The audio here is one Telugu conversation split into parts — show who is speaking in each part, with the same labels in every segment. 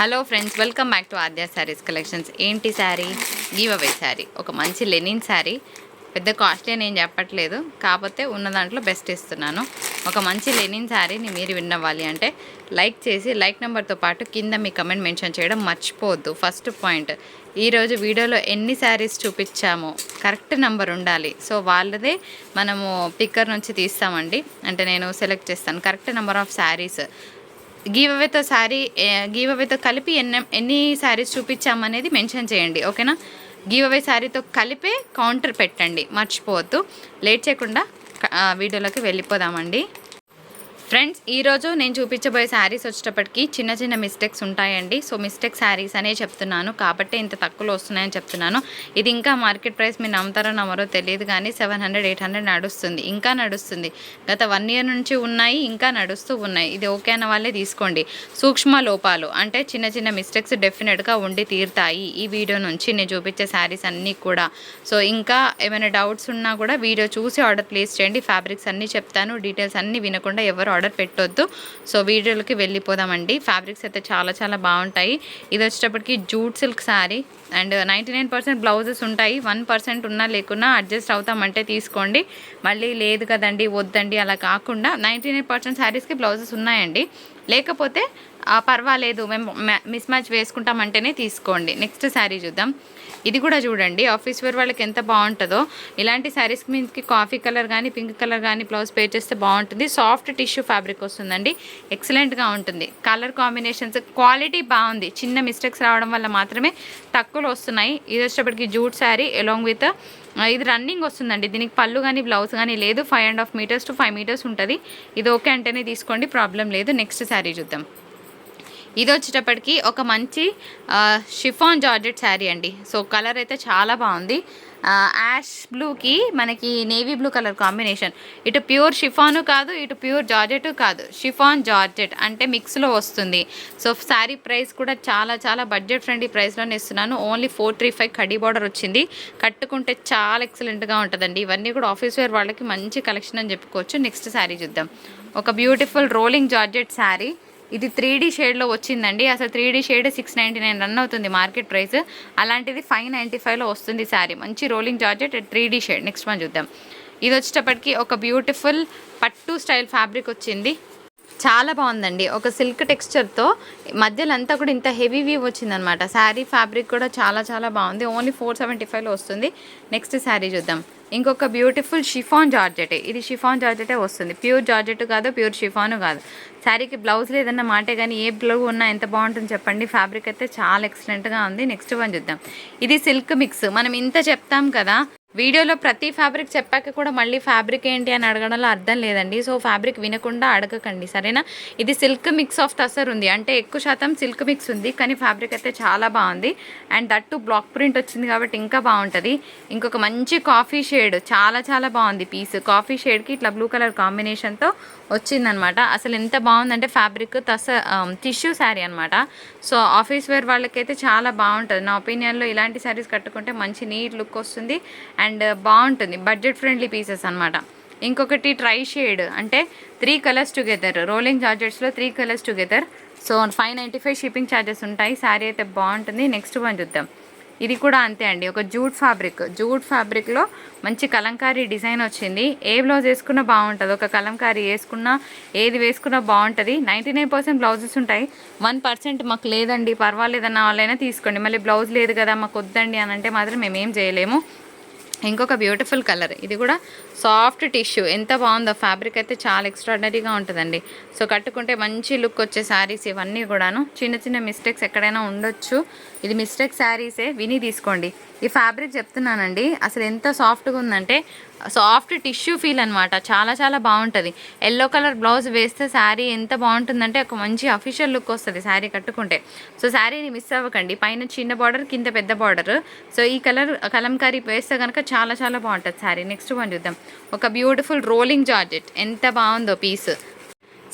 Speaker 1: Hello friends welcome back to Aadya saris collections ఏంటి శారీ గివ్ అవే శారీ ఒక మంచి లెనిన్ శారీ పెద్ద కాస్ట్లీ నేను చెప్పట్లేదు. కాకపోతే ఉన్న దాంట్లో బెస్ట్ ఇస్తున్నాను. ఒక మంచి లెనిన్ శారీని మీరు విన్నవ్వాలి అంటే లైక్ చేసి లైక్ నెంబర్తో పాటు కింద మీ కమెంట్ మెన్షన్ చేయడం మర్చిపోవద్దు. ఫస్ట్ పాయింట్ ఈరోజు వీడియోలో ఎన్ని శారీస్ చూపించామో. కరెక్ట్ నెంబర్ ఉండాలి. సో వాళ్ళదే మనము పిక్కర్ నుంచి తీస్తామండి. అంటే నేను సెలెక్ట్ చేస్తాను. కరెక్ట్ నెంబర్ ఆఫ్ శారీస్ గివ్ అవేతో శారీ గివ్ అవేతో కలిపి ఎన్ని ఎన్ని శారీస్ చూపించామనేది మెన్షన్ చేయండి ఓకేనా గివ్ అవే శారీతో కలిపే కౌంటర్ పెట్టండి మర్చిపోవద్దు లేట్ చేయకుండా వీడియోలోకి వెళ్ళిపోదామండి ఫ్రెండ్స్ ఈరోజు నేను చూపించబోయే శారీస్ వచ్చేటప్పటికి చిన్న చిన్న మిస్టేక్స్ ఉంటాయండి. సో మిస్టేక్ శారీస్ అనే చెప్తున్నాను. కాబట్టి ఇంత తక్కువలో వస్తున్నాయని చెప్తున్నాను. ఇది ఇంకా మార్కెట్ ప్రైస్ మీరు నమ్ముతారో నమ్మరో తెలియదు కానీ సెవెన్ హండ్రెడ్ ఎయిట్ హండ్రెడ్ నడుస్తుంది. ఇంకా నడుస్తుంది. గత వన్ ఇయర్ నుంచి ఉన్నాయి ఇంకా నడుస్తూ ఉన్నాయి. ఇది ఓకే అన్న వాళ్ళే తీసుకోండి. సూక్ష్మ లోపాలు అంటే చిన్న చిన్న మిస్టేక్స్ డెఫినెట్గా ఉండి తీరుతాయి. ఈ వీడియో నుంచి నేను చూపించే శారీస్ అన్నీ కూడా. సో ఇంకా ఏమైనా డౌట్స్ ఉన్నా కూడా వీడియో చూసి ఆర్డర్ ప్లేస్ చేయండి. ఫ్యాబ్రిక్స్ అన్నీ చెప్తాను. డీటెయిల్స్ అన్నీ వినకుండా ఎవరు ఆర్డర్ పెట్టొద్దు. సో వీడియోలకి వెళ్ళిపోదామండి. ఫ్యాబ్రిక్స్ అయితే చాలా చాలా బాగుంటాయి. ఇది వచ్చేటప్పటికి jute silk sari. And ninety nine percent blouses ఉంటాయి. వన్ పర్సెంట్ ఉన్నా లేకున్నా అడ్జస్ట్ అవుతామంటే తీసుకోండి. మళ్ళీ లేదు కదండి వద్దండి అలా కాకుండా నైంటీ నైన్ పర్సెంట్ శారీస్కి బ్లౌజెస్ ఉన్నాయండి. లేకపోతే పర్వాలేదు మేము మిస్ మ్యాచ్ వేసుకుంటామంటేనే తీసుకోండి. నెక్స్ట్ శారీ చూద్దాం. ఇది కూడా చూడండి ఆఫీస్ వేర్ వాళ్ళకి ఎంత బాగుంటుందో. ఇలాంటి శారీస్ మీదకి కాఫీ కలర్ కానీ పింక్ కలర్ కానీ బ్లౌజ్ పే చేస్తే బాగుంటుంది. సాఫ్ట్ టిష్యూ ఫ్యాబ్రిక్ వస్తుందండి. ఎక్సలెంట్గా ఉంటుంది. కలర్ కాంబినేషన్స్ క్వాలిటీ బాగుంది. చిన్న మిస్టేక్స్ రావడం వల్ల మాత్రమే తక్కువలో వస్తున్నాయి. ఇది వచ్చేటప్పటికి జూట్ శారీ అలాంగ్ విత్ ఇది రన్నింగ్ వస్తుందండి. దీనికి పళ్ళు కానీ బ్లౌజ్ కానీ లేదు. Five and half metres to five metres ఉంటుంది. ఇది ఓకే అంటేనే తీసుకోండి. ప్రాబ్లం లేదు. నెక్స్ట్ శారీ చూద్దాం. ఇది వచ్చేటప్పటికి ఒక మంచి షిఫాన్ జార్జెట్ శారీ అండి. సో కలర్ అయితే చాలా బాగుంది. యాష్ బ్లూకి మనకి నేవీ బ్లూ కలర్ కాంబినేషన్. ఇటు ప్యూర్ షిఫాను కాదు ఇటు ప్యూర్ జార్జెట్ కాదు. షిఫాన్ జార్జెట్ అంటే మిక్స్లో వస్తుంది. సో శారీ ప్రైస్ కూడా చాలా చాలా బడ్జెట్ ఫ్రెండ్లీ ప్రైస్లోనే ఇస్తున్నాను. ఓన్లీ ఫోర్ త్రీ ఫైవ్ కడి బార్డర్ వచ్చింది. కట్టుకుంటే చాలా ఎక్సలెంట్గా ఉంటుందండి. ఇవన్నీ కూడా ఆఫీస్ వేర్ వాళ్ళకి మంచి కలెక్షన్ అని చెప్పుకోవచ్చు. నెక్స్ట్ శారీ చూద్దాం. ఒక బ్యూటిఫుల్ రోలింగ్ జార్జెట్ శారీ. ఇది త్రీ డీ షేడ్లో వచ్చిందండి. అసలు three D shade six ninety nine run అవుతుంది మార్కెట్ ప్రైస్. అలాంటిది ఫైవ్ నైంటీ ఫైవ్లో వస్తుంది శారీ. మంచి rolling georgette three D shade. Next మనం చూద్దాం. ఇది వచ్చేటప్పటికి ఒక బ్యూటిఫుల్ పట్టు స్టైల్ ఫ్యాబ్రిక్ వచ్చింది. చాలా బాగుందండి. ఒక సిల్క్ టెక్స్చర్తో మధ్యలో అంతా కూడా ఇంత హెవీ వీవ్ వచ్చిందనమాట శారీ ఫ్యాబ్రిక్ కూడా చాలా చాలా బాగుంది. ఓన్లీ ఫోర్ సెవెంటీ ఫైవ్లో వస్తుంది. నెక్స్ట్ శారీ చూద్దాం. ఇంకొక బ్యూటిఫుల్ షిఫాన్ జార్జెటే. ఇది షిఫాన్ జార్జెటే వస్తుంది. ప్యూర్ జార్జెట్ కాదు ప్యూర్ షిఫాను కాదు. శారీకి బ్లౌజ్ లేదన్న మాటే కానీ ఏ బ్లౌజ్ ఉన్నా ఎంత బాగుంటుంది చెప్పండి. ఫ్యాబ్రిక్ అయితే చాలా ఎక్సలెంట్గా ఉంది. నెక్స్ట్ వన్ చూద్దాం. ఇది సిల్క్ మిక్స్. మనం ఇంత చెప్తాం కదా వీడియోలో ప్రతి ఫ్యాబ్రిక్ చెప్పాక కూడా మళ్ళీ ఫ్యాబ్రిక్ ఏంటి అని అడగడంలో అర్థం లేదండి. సో ఫ్యాబ్రిక్ వినకుండా అడగకండి సరేనా? ఇది సిల్క్ మిక్స్ ఆఫ్ తసర్ ఉంది. అంటే ఎక్కువ శాతం సిల్క్ మిక్స్ ఉంది కానీ ఫ్యాబ్రిక్ అయితే చాలా బాగుంది. అండ్ దట్టు బ్లాక్ ప్రింట్ వచ్చింది కాబట్టి ఇంకా బాగుంటుంది. ఇంకొక మంచి కాఫీ షేడ్ చాలా చాలా బాగుంది పీస్ కాఫీ షేడ్కి ఇట్లా బ్లూ కలర్ కాంబినేషన్తో వచ్చిందనమాట. అసలు ఎంత బాగుందంటే ఫ్యాబ్రిక్ తస టిష్యూ శారీ అనమాట సో ఆఫీస్ వేర్ వాళ్ళకైతే చాలా బాగుంటుంది. నా ఒపీనియన్లో ఇలాంటి శారీస్ కట్టుకుంటే మంచి నీట్ లుక్ వస్తుంది అండ్ బాగుంటుంది. బడ్జెట్ ఫ్రెండ్లీ పీసెస్ అనమాట ఇంకొకటి ట్రై షేడ్ అంటే three colours together rolling చార్జెట్స్లో three colours together so five ninety five shipping charges ఉంటాయి. శారీ అయితే బాగుంటుంది. నెక్స్ట్ వన్ చూద్దాం. ఇది కూడా అంతే అండి. ఒక జూట్ ఫ్యాబ్రిక్. జూట్ ఫ్యాబ్రిక్లో మంచి కలంకారీ డిజైన్ వచ్చింది. ఏ బ్లౌజ్ వేసుకున్నా బాగుంటుంది. ఒక కలంకారీ వేసుకున్నా ఏది వేసుకున్నా బాగుంటుంది. నైంటీ నైన్ పర్సెంట్ బ్లౌజెస్ ఉంటాయి. వన్ పర్సెంట్ మాకు లేదండి. పర్వాలేదన్న వాళ్ళైనా తీసుకోండి. మళ్ళీ బ్లౌజ్ లేదు కదా మాకు వద్దండి అని అంటే మాత్రం మేమేం చేయలేము. ఇంకొక బ్యూటిఫుల్ కలర్ ఇది కూడా సాఫ్ట్ టిష్యూ ఎంత బాగుందో ఫ్యాబ్రిక్ అయితే చాలా ఎక్స్ట్రాడనరీగా ఉంటుందండి. సో కట్టుకుంటే మంచి లుక్ వచ్చే శారీస్ ఇవన్నీ కూడాను. చిన్న చిన్న మిస్టేక్స్ ఎక్కడైనా ఉండొచ్చు. ఇది మిస్టేక్ శారీసే విని తీసుకోండి. ఈ ఫ్యాబ్రిక్ చెప్తున్నానండి. అసలు ఎంత సాఫ్ట్గా ఉందంటే సాఫ్ట్ టిష్యూ ఫీల్ అనమాట చాలా చాలా బాగుంటుంది. ఎల్లో కలర్ బ్లౌజ్ వేస్తే శారీ ఎంత బాగుంటుందంటే ఒక మంచి అఫీషియల్ లుక్ వస్తుంది శారీ కట్టుకుంటే. సో శారీని మిస్ అవ్వకండి. పైన చిన్న బార్డర్ కింద పెద్ద బార్డర్ సో ఈ కలర్ కలంకారీ వేస్తే కనుక చాలా చాలా బాగుంటుంది శారీ నెక్స్ట్ వన్ చూద్దాం. ఒక బ్యూటిఫుల్ రోలింగ్ జార్జెట్ ఎంత బాగుందో పీస్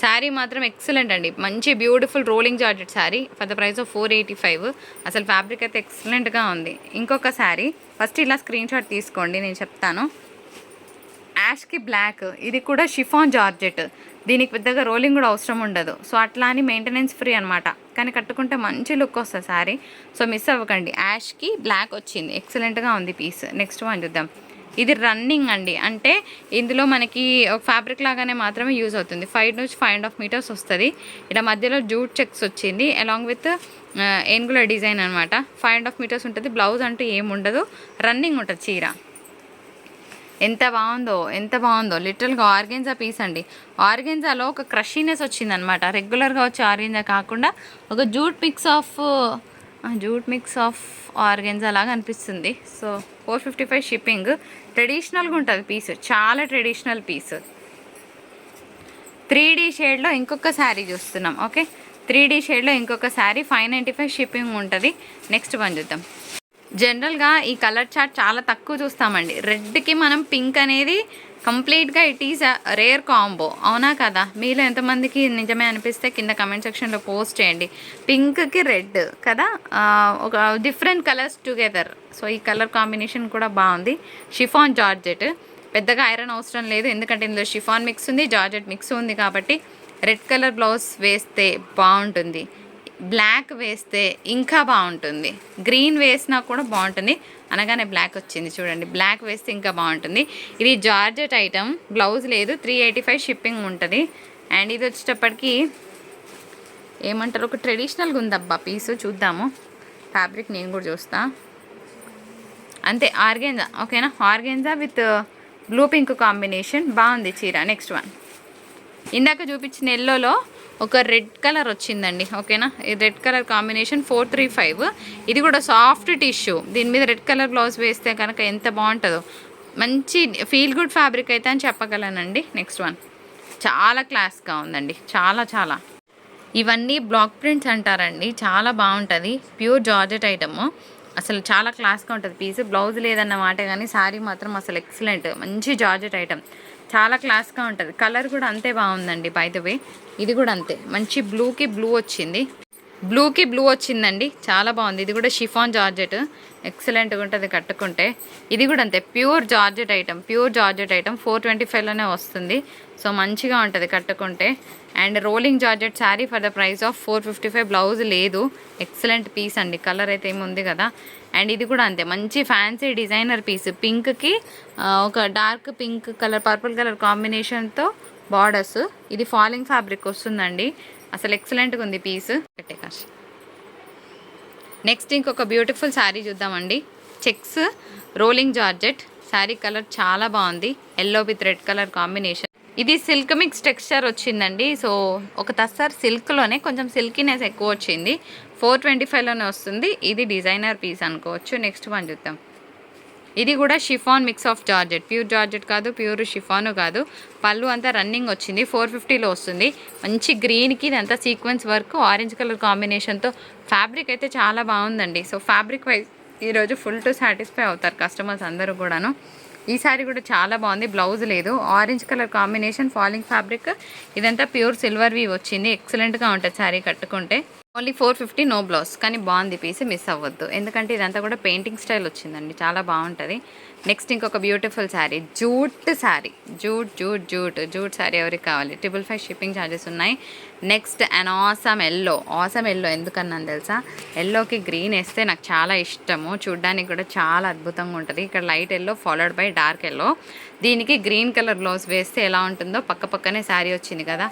Speaker 1: శారీ మాత్రం ఎక్సలెంట్ అండి. మంచి beautiful rolling georgette sari for the price of four eighty five అసలు ఫ్యాబ్రిక్ అయితే ఎక్సలెంట్గా ఉంది. ఇంకొక శారీ ఫస్ట్ ఇలా స్క్రీన్ షాట్ తీసుకోండి నేను చెప్తాను. యాష్కి బ్లాక్ ఇది కూడా షిఫాన్ జార్జెట్ దీనికి పెద్దగా రోలింగ్ కూడా అవసరం ఉండదు. సో అట్లా అని మెయింటెనెన్స్ ఫ్రీ అనమాట కానీ కట్టుకుంటే మంచి లుక్ వస్తుంది శారీ సో మిస్ అవ్వకండి. యాష్కి బ్లాక్ వచ్చింది. ఎక్సలెంట్గా ఉంది పీస్ నెక్స్ట్ వన్ చూద్దాం. ఇది రన్నింగ్ అండి. అంటే ఇందులో మనకి ఒక ఫ్యాబ్రిక్ లాగానే మాత్రమే యూజ్ అవుతుంది. ఫైవ్ నుంచి ఫైవ్ అండ్ హాఫ్ మీటర్స్ వస్తుంది. ఇలా మధ్యలో జూట్ చెక్స్ వచ్చింది. అలాంగ్ విత్ ఏనుగుల డిజైన్ అనమాట ఫైవ్ అండ్ హాఫ్ మీటర్స్ ఉంటుంది. బ్లౌజ్ అంటూ ఏమి ఉండదు. రన్నింగ్ ఉంటుంది చీర. ఎంత బాగుందో ఎంత బాగుందో. లిటిల్గా ఆర్గెన్జా పీస్ అండి. ఆర్గెన్జాలో ఒక క్రషీనెస్ వచ్చిందనమాట రెగ్యులర్గా వచ్చే ఆర్గెన్జా కాకుండా ఒక jute mix of jute mix of organza లాగా అనిపిస్తుంది. So four fifty five shipping ట్రెడిషనల్గా ఉంటుంది పీస్. చాలా ట్రెడిషనల్ పీస్. త్రీ డీ షేడ్లో ఇంకొక శారీ చూస్తున్నాం ఓకే? త్రీ డీ షేడ్లో ఇంకొక sari five ninety five shipping ఉంటుంది. నెక్స్ట్ వన్ చూద్దాం. జనరల్గా ఈ కలర్ చార్ట్ చాలా తక్కువ చూస్తామండి. రెడ్కి మనం పింక్ అనేది కంప్లీట్గా ఇట్ ఈస్ రేర్ కాంబో. అవునా కదా? మీలో ఎంతమందికి నిజమే అనిపిస్తే కింద కమెంట్ సెక్షన్లో పోస్ట్ చేయండి. పింక్కి రెడ్ కదా? ఒక డిఫరెంట్ కలర్స్ టుగెదర్. సో ఈ కలర్ కాంబినేషన్ కూడా బాగుంది. Chiffon georgette. పెద్దగా ఐరన్ అవసరం లేదు. ఎందుకంటే ఇందులో షిఫాన్ మిక్స్ ఉంది జార్జెట్ మిక్స్ ఉంది కాబట్టి రెడ్ కలర్ బ్లౌజ్ వేస్తే బాగుంటుంది. బ్లాక్ వేస్తే ఇంకా బాగుంటుంది. గ్రీన్ వేసినా కూడా బాగుంటుంది. అనగానే బ్లాక్ వచ్చింది చూడండి. బ్లాక్ వేస్తే ఇంకా బాగుంటుంది. ఇది జార్జెట్ ఐటమ్. బ్లౌజ్ లేదు. త్రీ ఎయిటీ ఫైవ్ షిప్పింగ్ ఉంటుంది. అండ్ ఇది వచ్చేటప్పటికి ఏమంటారు? ఒక ట్రెడిషనల్గా ఉందబ్బా పీసు చూద్దాము. ఫ్యాబ్రిక్ నేను కూడా చూస్తా. అంతే ఆర్గెంజా. ఓకేనా? Organza with blue pink combination. బాగుంది చీర. Next one. ఇందాక చూపించిన ఎల్లోలో ఒక రెడ్ కలర్ వచ్చిందండి ఓకేనా? ఈ red colour combination four three five. ఇది కూడా సాఫ్ట్ టిష్యూ. దీని మీద రెడ్ కలర్ బ్లౌజ్ వేస్తే కనుక ఎంత బాగుంటుందో. మంచి ఫీల్ గుడ్ ఫ్యాబ్రిక్ అయితే అని చెప్పగలనండి. Next one. చాలా క్లాస్గా ఉందండి. చాలా చాలా. ఇవన్నీ బ్లాక్ ప్రింట్స్ అంటారండి. చాలా బాగుంటుంది. Pure georgette item. అసలు చాలా క్లాస్గా ఉంటుంది. పీస్ బ్లౌజ్ లేదన్న మాట కానీ శారీ మాత్రం అసలు ఎక్సలెంట్. మంచి జార్జెట్ ఐటమ్. చాలా క్లాస్గా ఉంటుంది. కలర్ కూడా అంతే బాగుందండి బై ద వే ఇది కూడా అంతే. మంచి బ్లూకి బ్లూ వచ్చింది. బ్లూకి బ్లూ వచ్చిందండి. చాలా బాగుంది. ఇది కూడా షిఫాన్ జార్జెట్. ఎక్సలెంట్గా ఉంటుంది కట్టుకుంటే. ఇది కూడా అంతే. Pure georgette item pure georgette item four twenty ఫైవ్లోనే వస్తుంది. సో మంచిగా ఉంటుంది కట్టుకుంటే. And rolling georgette sari for the price of four fifty five blouse లేదు. ఎక్సలెంట్ పీస్ అండి. కలర్ అయితే ఏముంది కదా. అండ్ ఇది కూడా అంతే. మంచి ఫ్యాన్సీ డిజైనర్ పీస్. పింక్కి ఒక dark pink colour purple colour కాంబినేషన్తో బార్డర్స్. ఇది ఫాలింగ్ ఫ్యాబ్రిక్ వస్తుందండి. అసలు ఎక్సలెంట్గా ఉంది పీస్. పెట్టే కాస్ట్. నెక్స్ట్ ఇంకొక బ్యూటిఫుల్ శారీ చూద్దామండి. Checks rolling georgette. Sari colour చాలా బాగుంది. Yellow with red colour combination. ఇది సిల్క్ మిక్స్ టెక్స్చర్ వచ్చిందండి. సో ఒక తస్సార్ సిల్క్లోనే కొంచెం సిల్కీనెస్ ఎక్కువ వచ్చింది. ఫోర్ ట్వంటీ ఫైవ్లోనే వస్తుంది. ఇది డిజైనర్ పీస్ అనుకోవచ్చు. నెక్స్ట్ వన్ చూద్దాం. ఇది కూడా chiffon mix of georgette. Pure georgette కాదు ప్యూర్ షిఫాను కాదు. పళ్ళు అంతా రన్నింగ్ వచ్చింది. ఫోర్ ఫిఫ్టీలో వస్తుంది. మంచి గ్రీన్కి ఇదంతా సీక్వెన్స్ వర్క్ ఆరెంజ్ కలర్ కాంబినేషన్తో. ఫ్యాబ్రిక్ అయితే చాలా బాగుందండి. సో ఫ్యాబ్రిక్ వైజ్ ఈరోజు ఫుల్ టు సాటిస్ఫై అవుతారు కస్టమర్స్ అందరూ కూడాను. ఈ సారీ కూడా చాలా బాగుంది. బ్లౌజ్ లేదు. Orange colour combination falling fabric. ఇదంతా ప్యూర్ సిల్వర్ వి వచ్చింది. ఎక్సలెంట్గా ఉంటుంది శారీ కట్టుకుంటే. Only four fifty no blouse. కానీ బాగుంది పీస్ మిస్ అవ్వద్దు. ఎందుకంటే ఇదంతా కూడా పెయింటింగ్ స్టైల్ వచ్చిందండి చాలా బాగుంటుంది. నెక్స్ట్ ఇంకొక beautiful sari jute sari. Jute jute jute. Jute sari ఎవరికి కావాలి? ట్రిపుల్ ఫైవ్ షిప్పింగ్ ఛార్జెస్ ఉన్నాయి. Next and awesome yellow awesome yellow ఎందుకన్నాను తెలుసా? ఎల్లోకి గ్రీన్ వేస్తే నాకు చాలా ఇష్టము. చూడ్డానికి కూడా చాలా అద్భుతంగా ఉంటుంది. ఇక్కడ light yellow followed by dark yellow దీనికి గ్రీన్ కలర్ బ్లౌజ్ వేస్తే ఎలా ఉంటుందో పక్క పక్కనే శారీ వచ్చింది కదా.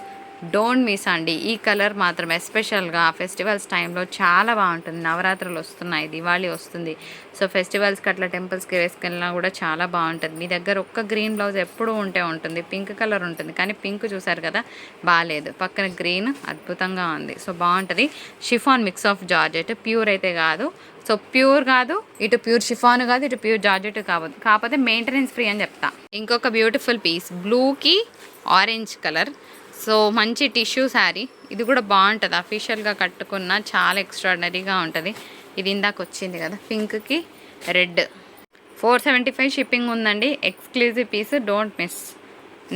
Speaker 1: డోంట్ మిస్ అండి. ఈ కలర్ మాత్రం ఎస్పెషల్గా ఫెస్టివల్స్ టైంలో చాలా బాగుంటుంది. నవరాత్రులు వస్తున్నాయి దివాళీ వస్తుంది. సో ఫెస్టివల్స్కి అట్లా టెంపుల్స్కి వేసుకెళ్ళినా కూడా చాలా బాగుంటుంది. మీ దగ్గర ఒక్క గ్రీన్ బ్లౌజ్ ఎప్పుడూ ఉంటే ఉంటుంది. పింక్ కలర్ ఉంటుంది. కానీ పింక్ చూసారు కదా బాగాలేదు పక్కన గ్రీన్ అద్భుతంగా ఉంది. సో బాగుంటుంది. Chiffon mix of georgette. Pure అయితే కాదు. సో ప్యూర్ కాదు. ఇటు ప్యూర్ షిఫాన్ కాదు. ఇటు ప్యూర్ జార్జెట్ కావద్దు. కాకపోతే మెయింటెనెన్స్ ఫ్రీ అని చెప్తా. ఇంకొక బ్యూటిఫుల్ పీస్. బ్లూకి ఆరెంజ్ కలర్. సో మంచి టిష్యూ శారీ. ఇది కూడా బాగుంటుంది. అఫీషియల్గా కట్టుకున్న చాలా ఎక్స్ట్రాడినరీగా ఉంటుంది. ఇది ఇందాక వచ్చింది కదా పింక్కి red. Four seventy five shipping ఉందండి. Exclusive piece don't miss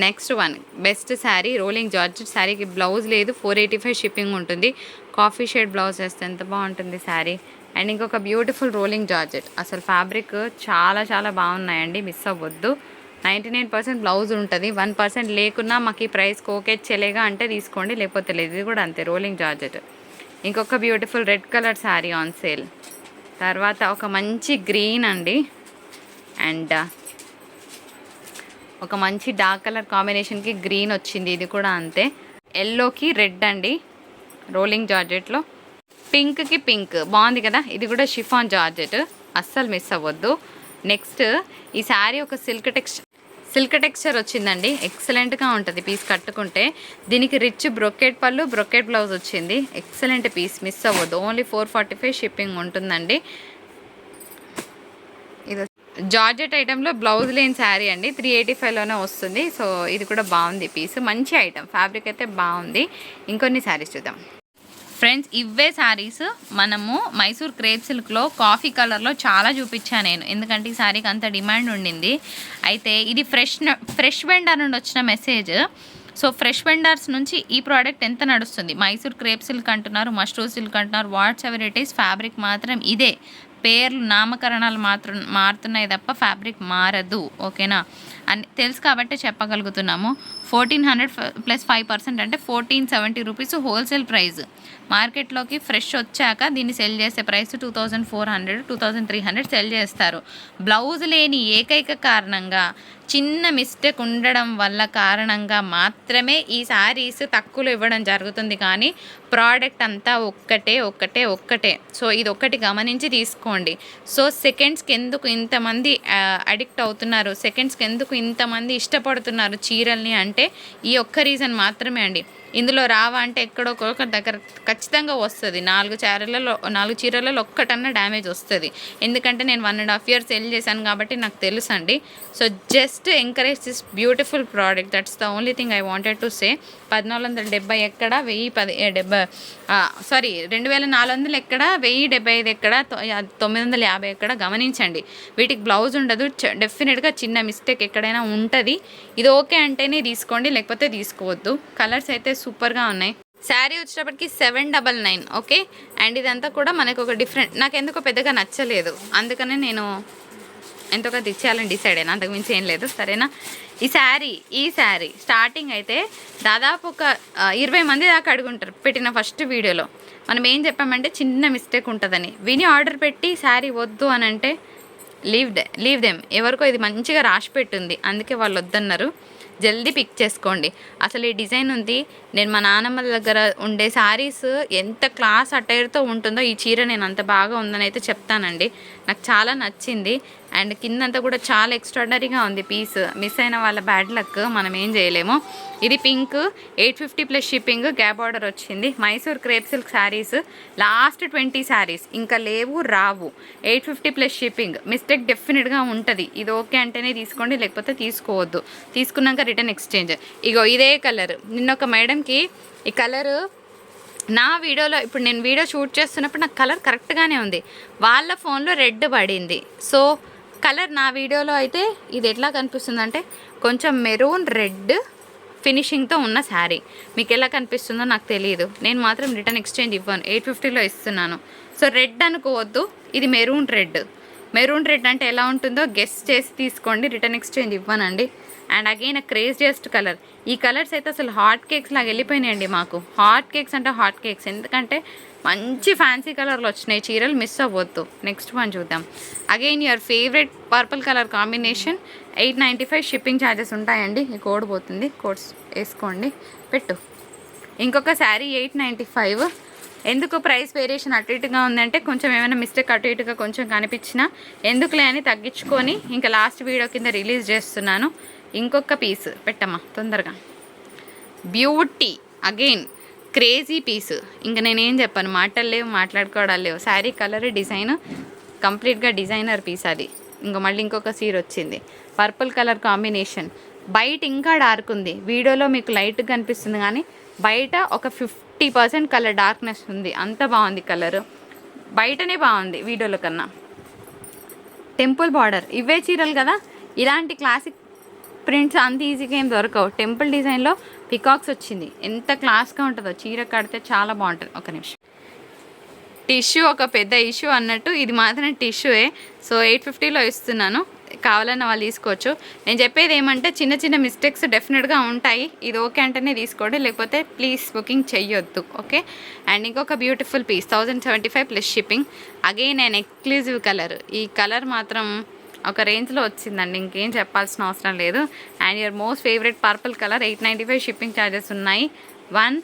Speaker 1: next one best sari rolling georgette శారీకి బ్లౌజ్ లేదు. ఫోర్ ఎయిటీ ఫైవ్ షిప్పింగ్ ఉంటుంది. కాఫీ షేడ్ బ్లౌజ్ వేస్తే ఎంత బాగుంటుంది శారీ. అండ్ ఇంకొక బ్యూటిఫుల్ రోలింగ్ జార్జెట్ అసలు ఫ్యాబ్రిక్ చాలా చాలా బాగున్నాయండి. మిస్ అవ్వద్దు. నైంటీ నైన్ పర్సెంట్ బ్లౌజ్ ఉంటుంది వన్ పర్సెంట్ లేకున్నా మాకు ఈ ప్రైస్కి ఓకే చెలేగా అంటే తీసుకోండి లేకపోతే లేదు ఇది కూడా అంతే రోలింగ్ జార్జెట్. ఇంకొక beautiful red colour sari on sale తర్వాత ఒక మంచి గ్రీన్ అండి. అండ్ uh, ఒక మంచి డార్క్ కలర్ కాంబినేషన్కి గ్రీన్ వచ్చింది ఇది కూడా అంతే. ఎల్లోకి రెడ్ అండి రోలింగ్ జార్జెట్లో పింక్కి పింక్ బాగుంది కదా? ఇది కూడా షిఫాన్ జార్జెట్. అస్సలు మిస్ అవ్వద్దు. నెక్స్ట్ ఈ శారీ ఒక సిల్క్ టెక్స్చర్ సిల్క్ టెక్స్చర్ వచ్చిందండి. ఎక్సలెంట్గా ఉంటుంది పీస్ కట్టుకుంటే. దీనికి రిచ్ బ్రొకెట్ పళ్ళు బ్రొకెట్ బ్లౌజ్ వచ్చింది. ఎక్సలెంట్ పీస్ మిస్ అవ్వద్దు only four forty five shipping ఉంటుందండి. ఇది జార్జెట్ ఐటెంలో బ్లౌజ్ లేని శారీ అండి. త్రీ ఎయిటీ ఫైవ్లోనే వస్తుంది. సో ఇది కూడా బాగుంది పీస్ మంచి ఐటమ్ ఫ్యాబ్రిక్ అయితే బాగుంది. ఇంకొన్ని శారీస్ చూద్దాం. ఫ్రెండ్స్ ఇవే శారీస్ మనము మైసూర్ క్రేప్ సిల్క్లో కాఫీ కలర్లో చాలా చూపించాను నేను. ఎందుకంటే ఈ శారీకి అంత డిమాండ్ ఉండింది. అయితే ఇది ఫ్రెష్ ఫ్రెష్ వెండర్ నుండి వచ్చిన మెసేజ్. సో ఫ్రెష్ వెండర్స్ నుంచి ఈ ప్రోడక్ట్ ఎంత నడుస్తుంది? మైసూర్ క్రేప్ సిల్క్ అంటున్నారు మష్రూ సిల్క్ అంటున్నారు what's ever it is fabric మాత్రం ఇదే. పేర్లు నామకరణాలు మాత్రం మారుతున్నాయి తప్ప ఫ్యాబ్రిక్ మారదు. ఓకేనా? అని తెలుసు కాబట్టి చెప్పగలుగుతున్నాము. Fourteen hundred plus five percent అంటే fourteen seventy rupees wholesale price. మార్కెట్లోకి ఫ్రెష్ వచ్చాక దీన్ని సెల్ చేసే price two thousand four hundred two thousand three hundred sell చేస్తారు. బ్లౌజ్ లేని ఏకైక కారణంగా చిన్న మిస్టేక్ ఉండడం వల్ల కారణంగా మాత్రమే ఈ శారీస్ తక్కువలో ఇవ్వడం జరుగుతుంది కానీ ప్రోడక్ట్ అంతా ఒక్కటే ఒక్కటే ఒక్కటే. సో ఇది ఒక్కటి గమనించి తీసుకోండి. సో సెకండ్స్కి ఎందుకు ఇంతమంది అడిక్ట్ అవుతున్నారు? సెకండ్స్కి ఎందుకు ఇంతమంది ఇష్టపడుతున్నారు చీరల్ని అంటే ఈ ఒక్క రీజన్ మాత్రమే అండి. ఇందులో రావా అంటే ఎక్కడో ఒక దగ్గర ఖచ్చితంగా వస్తుంది. నాలుగు చీరలలో నాలుగు చీరలలో ఒక్కటన్నా డ్యామేజ్ వస్తుంది. ఎందుకంటే నేను one and half year sell చేశాను కాబట్టి నాకు తెలుసు అండి so just encourage this beautiful product that's the only thing I wanted to say పద్నాలుగు వందల డెబ్బై ఎక్కడ? వెయ్యి పది డెబ్బై సారీ రెండు వేల నాలుగు వందలు ఎక్కడ? వెయ్యి డెబ్బై ఐదు ఎక్కడ? తొమ్మిది వందల యాభై ఎక్కడ? గమనించండి. వీటికి బ్లౌజ్ ఉండదు. డెఫినెట్గా చిన్న మిస్టేక్ ఎక్కడైనా ఉంటుంది. ఇది ఓకే అంటేనే తీసుకోండి లేకపోతే తీసుకోవద్దు. కలర్స్ అయితే సూపర్గా ఉన్నాయి. శారీ వచ్చేటప్పటికి seven double nine okay? And ఇదంతా కూడా మనకు ఒక డిఫరెంట్ నాకు ఎందుకో పెద్దగా నచ్చలేదు. అందుకనే నేను ఎంతో కొంత ఇచ్చేయాలని డిసైడ్ అయినా అంతకుమించి ఏం లేదు సరేనా? ఈ శారీ ఈ శారీ స్టార్టింగ్ అయితే దాదాపు ఒక ఇరవై మంది దాకా అడుగుంటారు పెట్టిన ఫస్ట్ వీడియోలో. మనం ఏం చెప్పామంటే చిన్న మిస్టేక్ ఉంటుందని. విని ఆర్డర్ పెట్టి శారీ వద్దు అని అంటే లీవ్ లీవ్ దెమ్ ఎవరికో ఇది మంచిగా రాసి పెట్టుంది. అందుకే వాళ్ళు వద్దన్నారు. జల్దీ పిక్ చేసుకోండి. అసలు ఈ డిజైన్ ఉంది. నేను మా నాన్నమ్మ దగ్గర ఉండే శారీస్ ఎంత క్లాస్ అటైర్తో ఉంటుందో ఈ చీర నేను అంత బాగా ఉందని అయితే చెప్తానండి. నాకు చాలా నచ్చింది. అండ్ కిందంతా కూడా చాలా ఎక్స్ట్రాడనరీగా ఉంది పీస్ మిస్ అయిన వాళ్ళ బ్యాడ్ లక్ మనం ఏం చేయలేము. ఇది pink eight fifty plus shipping gap order వచ్చింది. Mysore crepe silk saris last twenty saris ఇంకా లేవు రావు. Eight fifty plus shipping mistake డెఫినెట్గా ఉంటుంది. ఇది ఓకే అంటేనే తీసుకోండి లేకపోతే తీసుకోవద్దు. తీసుకున్నాక రిటర్న్ ఎక్స్చేంజ్ ఇగో ఇదే కలర్ నిన్న ఒక మేడంకి ఈ కలరు నా వీడియోలో ఇప్పుడు నేను వీడియో షూట్ చేస్తున్నప్పుడు నాకు కలర్ కరెక్ట్గానే ఉంది. వాళ్ళ ఫోన్లో రెడ్ పడింది. సో కలర్ నా వీడియోలో అయితే ఇది ఎట్లా కనిపిస్తుంది అంటే కొంచెం మెరూన్ రెడ్ ఫినిషింగ్తో ఉన్న శారీ. మీకు ఎలా కనిపిస్తుందో నాకు తెలియదు నేను మాత్రం రిటర్న్ ఎక్స్చేంజ్ ఇవ్వను. ఎయిట్ ఫిఫ్టీలో ఇస్తున్నాను. సో రెడ్ అనుకోవద్దు. ఇది మెరూన్ రెడ్. మెరూన్ రెడ్ అంటే ఎలా ఉంటుందో గెస్ట్ చేసి తీసుకోండి. రిటర్న్ ఎక్స్చేంజ్ ఇవ్వనండి. అండ్ అగైన్ క్రేజియస్ట్ కలర్ ఈ కలర్స్ అయితే అసలు హాట్ కేక్స్ లాగా వెళ్ళిపోయినాయండి మాకు. హాట్ కేక్స్ అంటే హాట్ కేక్స్ ఎందుకంటే మంచి ఫ్యాన్సీ కలర్లు వచ్చినాయి. చీరలు మిస్ అవ్వద్దు. నెక్స్ట్ వన్ చూద్దాం. Again your favourite purple colour combination eight ninety five shipping charges ఉంటాయండి. ఈ కోడ్ పోతుంది. కోడ్స్ వేసుకోండి. పెట్టు. ఇంకొక శారీ ఎయిట్ నైంటీ ఫైవ్ ఎందుకు ప్రైస్ వేరియేషన్ అటు ఇటుగా ఉందంటే కొంచెం ఏమైనా మిస్టేక్ అటు ఇటుగా కొంచెం కనిపించినా ఎందుకులే అని తగ్గించుకొని ఇంకా లాస్ట్ వీడియో కింద రిలీజ్ చేస్తున్నాను. ఇంకొక పీస్ పెట్టమ్మా తొందరగా. Beauty again crazy piece. ఇంకా నేనేం చెప్పాను మాటలు లేవు మాట్లాడుకోవడాలు లేవు. శారీ కలర్ డిజైన్ కంప్లీట్గా డిజైనర్ పీస్ అది. ఇంకా మళ్ళీ ఇంకొక సీర్ వచ్చింది. Purple colour combination. బయట ఇంకా డార్క్ ఉంది. వీడియోలో మీకు లైట్ కనిపిస్తుంది కానీ బయట ఒక ఫిఫ్టీ పర్సెంట్ కలర్ డార్క్నెస్ ఉంది. అంత బాగుంది కలర్. బయటనే బాగుంది వీడియోలో కన్నా. Temple border. ఇవే చీరలు కదా? ఇలాంటి క్లాసిక్ ప్రింట్స్ అంత ఈజీగా ఏం దొరకవు. టెంపుల్ డిజైన్లో పికాక్స్ వచ్చింది. ఎంత క్లాస్గా ఉంటుందో. చీర కడితే చాలా బాగుంటుంది. ఒక నిమిషం. టిష్యూ ఒక పెద్ద ఇష్యూ అన్నట్టు ఇది మాత్రం టిష్యూయే సో ఎయిట్ ఫిఫ్టీలో ఇస్తున్నాను. కావాలన్న వాళ్ళు తీసుకోవచ్చు. నేను చెప్పేది ఏమంటే చిన్న చిన్న మిస్టేక్స్ డెఫినెట్గా ఉంటాయి. ఇది ఓకే అంటేనే తీసుకోండి. లేకపోతే ప్లీజ్ బుకింగ్ చెయ్యొద్దు. ఓకే అండ్ ఇంకొక beautiful piece thousand seventy five plus shipping again నేను ఎక్స్క్లూజివ్ కలర్ ఈ కలర్ మాత్రం ఒక రేంజ్లో వచ్చిందండి. ఇంకేం చెప్పాల్సిన అవసరం లేదు. And your most favourite purple colour eight ninety five shipping charges ఉన్నాయి. వన్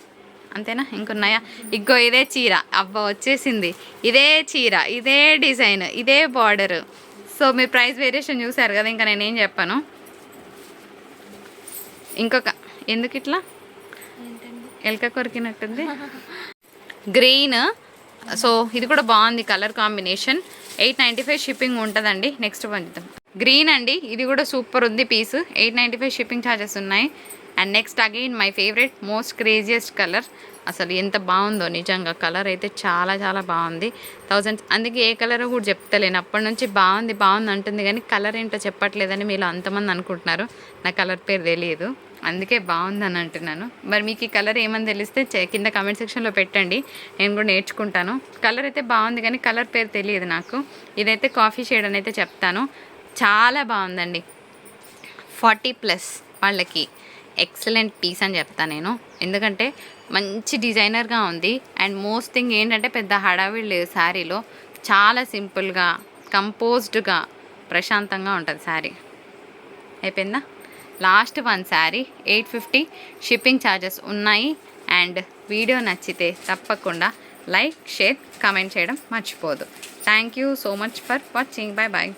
Speaker 1: అంతేనా? ఇంకున్నాయా? ఇగ్గో ఇదే చీర. అబ్బా వచ్చేసింది. ఇదే చీర ఇదే డిజైన్ ఇదే బార్డర్. సో మీ ప్రైస్ వేరియేషన్ చూసారు కదా ఇంకా నేనేం చెప్పాను. ఇంకొక ఎందుకు ఇట్లా? ఎలక కొరికినట్టుంది. గ్రీన్. సో ఇది కూడా బాగుంది colour combination. Eight ninety five shipping ఉంటుందండి. నెక్స్ట్ పంచుతాం గ్రీన్ అండి. ఇది కూడా సూపర్ ఉంది piece. Eight ninety five shipping charges ఉన్నాయి. And next again my favourite most craziest colour అసలు ఎంత బాగుందో నిజంగా కలర్ అయితే చాలా చాలా బాగుంది. థౌజండ్ అందుకే ఏ కలర్ కూడా చెప్తలేను. అప్పటి నుంచి బాగుంది బాగుంది అంటుంది కానీ కలర్ ఏంటో చెప్పట్లేదని మీరు అంతమంది అనుకుంటున్నారు. నా కలర్ పేరు తెలియదు అందుకే బాగుందని అంటున్నాను. మరి మీకు ఈ కలర్ ఏమని తెలిస్తే చె- కింద కామెంట్ సెక్షన్లో పెట్టండి. నేను కూడా నేర్చుకుంటాను. కలర్ అయితే బాగుంది కానీ కలర్ పేరు తెలియదు నాకు. ఇదైతే కాఫీ షేడ్ అని అయితే చెప్తాను. చాలా బాగుందండి. ఫార్టీ ప్లస్ వాళ్ళకి. ఎక్సలెంట్ పీస్ అని చెప్తాను నేను. ఎందుకంటే మంచి డిజైనర్గా ఉంది. అండ్ మోస్ట్ థింగ్ ఏంటంటే పెద్ద హడావిడి లేదు శారీలో. చాలా సింపుల్గా కంపోజ్డ్గా ప్రశాంతంగా ఉంటుంది శారీ. అయిపోయిందా? Last one sari eight fifty shipping charges ఉన్నాయి. అండ్ వీడియో నచ్చితే తప్పకుండా లైక్ షేర్ కామెంట్ చేయడం మర్చిపోదు. Thank you so much for watching. Bye bye